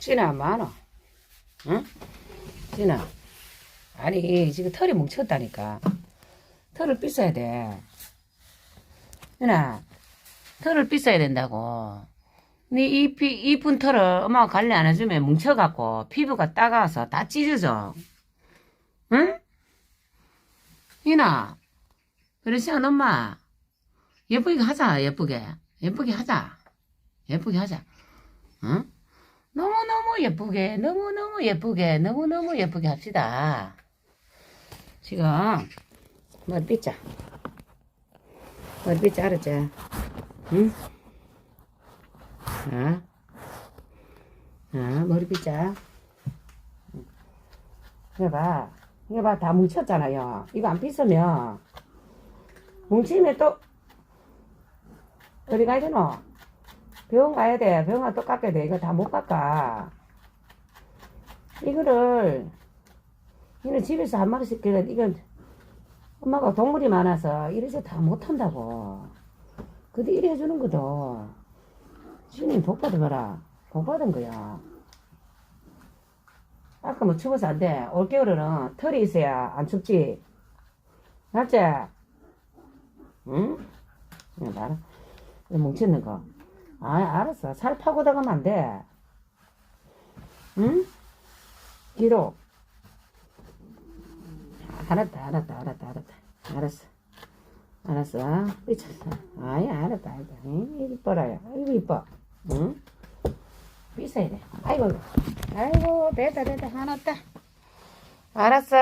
진아 많아. 응? 진아. 아니 지금 털이 뭉쳤다니까. 털을 빗어야 돼. 진아. 털을 빗어야 된다고. 네 이, 피- 이쁜 털을 엄마가 관리 안 해주면 뭉쳐갖고 피부가 따가워서 다 찢어져. 응? 이나. 그러지 않아, 엄마? 예쁘게 하자, 예쁘게. 예쁘게 하자. 예쁘게 하자. 응? 너무너무 예쁘게, 너무너무 예쁘게, 너무너무 예쁘게 합시다. 지금, 머리 빗자. 머리 빗자, 알았지? 응? 자, 자, 머리 빗자. 이거 봐. 이거 봐, 다 뭉쳤잖아요. 이거 안 빗으면, 뭉치면 또, 어디 가야 되노? 병원 가야 돼. 병원 가또 깎아야 돼. 이거 다 못 깎아. 이거를, 이는 집에서 한 마리씩, 그래, 이건, 엄마가 동물이 많아서 이래서 다 못한다고. 근데 이래 해주는 것도, 주님 복 받아봐라. 복 받은 거야. 아까 뭐 추워서 안 돼. 올겨울에는 털이 있어야 안 춥지. 맞지? 응? 응, 알아. 이거 뭉치는 거. 아, 알았어. 살 파고 다가면 안 돼. 응? 기도. 알았다, 알았다, 알았다, 알았다. 알았어. 알았어. 삐쳤어. 아이, 알았다, 알았다. 응? 이뻐라요. 아이고, 이뻐. 응? 삐어야 돼. 아이고, 아이고. 됐다, 됐다. 하나 없다. 알았어.